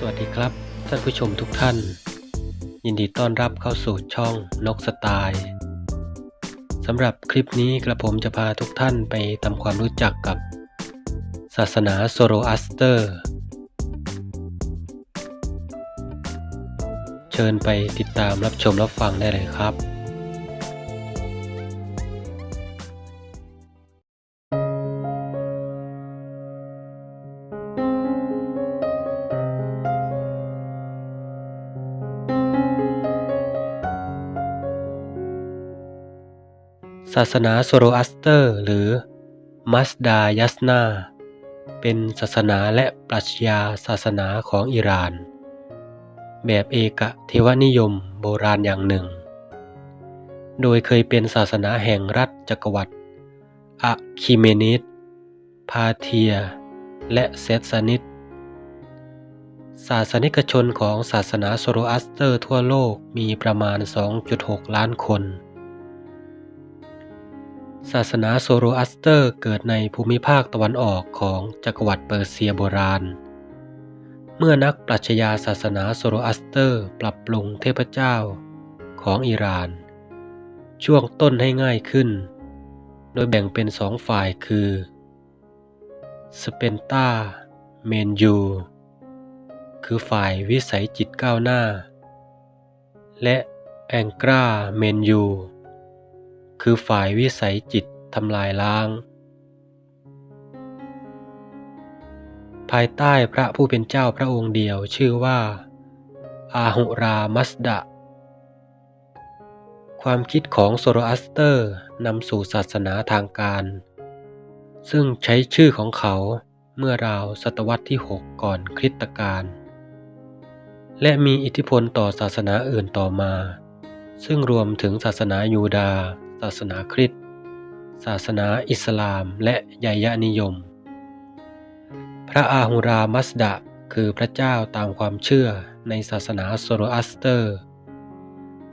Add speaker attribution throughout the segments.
Speaker 1: สวัสดีครับ ท่านผู้ชมทุกท่าน ยินดีต้อนรับเข้าสู่ช่องนกสไตล์สำหรับคลิปนี้กระผมจะพาทุกท่านไปทำความรู้จักกับ ศาสนาโซโรอัสเตอร์ เชิญไปติดตามรับชมรับฟังได้เลยครับ ศาสนาโซโรอัสเตอร์ หรือมัสดายัสนาเป็นศาสนาและปรัชญาศาสนาของอิหร่าน แบบเอกเทวนิยมโบราณอย่างหนึ่ง โดยเคยเป็นศาสนาแห่งรัฐจักรวรรดิอะคิเมนิดพาเทีย และเซตซานิดศาสนิกชนของศาสนาโซโรอัสเตอร์ทั่วโลกมีประมาณ 2.6 ล้านคน ศาสนาโซโรอัสเตอร์เกิดในภูมิภาคตะวันออกของจักรวรรดิเปอร์เซียโบราณ เมื่อนักปรัชญาศาสนาโซโรอัสเตอร์ปรับปรุงเทพเจ้าของอิหร่าน ช่วงต้นให้ง่ายขึ้น โดยแบ่งเป็นสองฝ่ายคือสเปนตาเมนยู คือฝ่ายวิสัยจิตก้าวหน้า และแองกราเมนยู คือฝ่ายวิสัยจิตทำลายล้าง ภายใต้พระผู้เป็นเจ้าพระองค์เดียวชื่อว่า อาหุรามัสดะ ความคิดของโซโรอัสเตอร์นำสู่ศาสนาทางการ ซึ่งใช้ชื่อของเขาเมื่อราวศตวรรษที่ 6 ก่อนคริสตกาลและมีอิทธิพลต่อศาสนาอื่นต่อมา ซึ่งรวมถึงศาสนายูดาห์ ศาสนาคริสต์ศาสนาอิสลาม และยายะนิยม พระอาหุรามัสดะคือพระเจ้าตามความเชื่อในศาสนาโซโรอัสเตอร์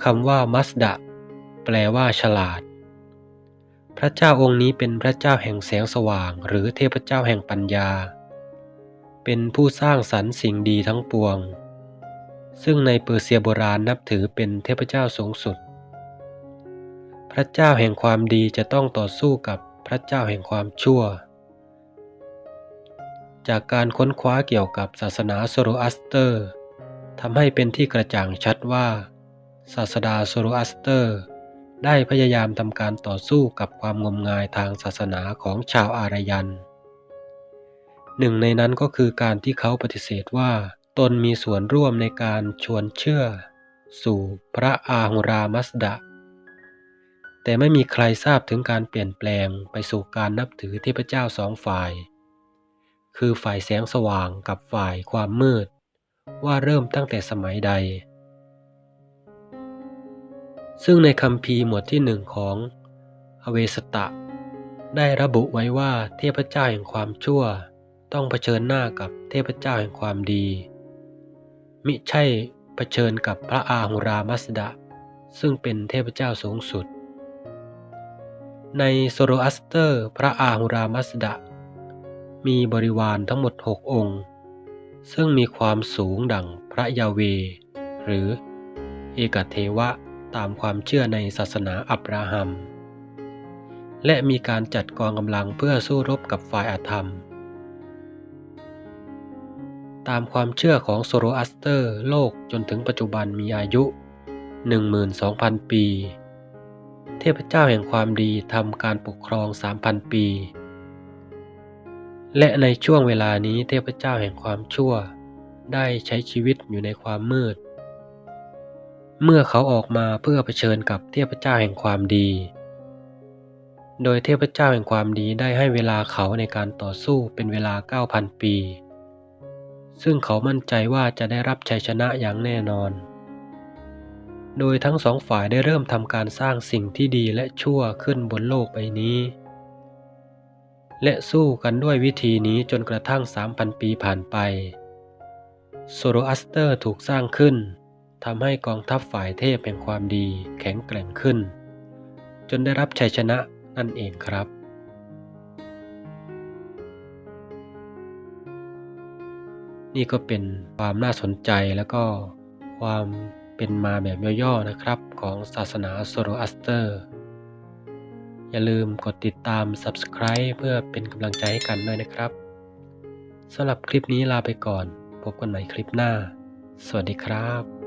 Speaker 1: คำว่ามัสดะแปลว่าฉลาด พระเจ้าองค์นี้เป็นพระเจ้าแห่งแสงสว่าง หรือเทพเจ้าแห่งปัญญา เป็นผู้สร้างสรรค์สิ่งดีทั้งปวง ซึ่งในเปอร์เซียโบราณนับถือเป็นเทพเจ้าสูงสุด พระเจ้าแห่งความดีจะต้องต่อสู้กับพระเจ้าแห่งความชั่ว จากการค้นคว้าเกี่ยวกับศาสนาโซโรอัสเตอร์ทำให้เป็นที่กระจ่างชัดว่า ศาสดาโซโรอัสเตอร์ ได้พยายามทำการต่อสู้กับความงมงายทางศาสนาของชาวอารยัน หนึ่งในนั้นก็คือการที่เขาปฏิเสธว่าตนมีส่วนร่วมในการชวนเชื่อ สู่พระอาหุรามัสดะ แต่ไม่มีใครทราบถึงการเปลี่ยนแปลงไปสู่การนับถือเทพเจ้าสองฝ่าย คือฝ่ายแสงสว่างกับฝ่ายความมืด ว่าเริ่มตั้งแต่สมัยใด ซึ่งในคำพีหมวดที่หนึ่งของอเวสตะ ได้ระบุไว้ว่าเทพเจ้าแห่งความชั่ว ต้องเผชิญหน้ากับเทพเจ้าแห่งความดี มิใช่เผชิญกับพระอาหุรามัสดะ ซึ่งเป็นเทพเจ้าสูงสุด ในโซโรอัสเตอร์ พระอาหุรามัสดะ มีบริวารทั้งหมดหกองค์ ซึ่งมีความสูงดั่งพระยาเว หรือเอกเทวะตามความเชื่อในศาสนาอับราฮัม และมีการจัดกองกำลังเพื่อสู้รบกับฝ่ายอาธรรม ตามความเชื่อของโซโรอัสเตอร์ โลกจนถึงปัจจุบันมีอายุ 12,000 ปี เทพเจ้าแห่งความดีทำการปกครอง 3,000 ปี และในช่วงเวลานี้เทพเจ้าแห่งความชั่ว ได้ใช้ชีวิตอยู่ในความมืด เมื่อเขาออกมาเพื่อเผชิญกับเทพเจ้าแห่งความดี โดยเทพเจ้าแห่งความดีได้ให้เวลาเขาในการต่อสู้เป็นเวลา 9,000 ปี ซึ่งเขามั่นใจว่าจะได้รับชัยชนะอย่างแน่นอน โดยทั้งสองฝ่ายได้เริ่มทำการสร้างสิ่งที่ดีและชั่วขึ้นบนโลกใบนี้ และสู้กันด้วยวิธีนี้จนกระทั่ง 3,000 ปีผ่านไปโซโรอัสเตอร์ถูกสร้างขึ้นทำให้กองทัพฝ่ายเทพแห่งความดีแข็งแกร่งขึ้น จนได้รับชัยชนะนั่นเองครับนี่ก็เป็นความน่าสนใจแล้วก็ความ เป็นมาแบบย่อๆนะครับของศาสนาโซโรอัสเตอร์ อย่าลืมกดติดตาม Subscribe เพื่อเป็นกำลังใจให้กันด้วยนะครับสำหรับคลิปนี้ลาไปก่อน พบกันใหม่คลิปหน้า สวัสดีครับ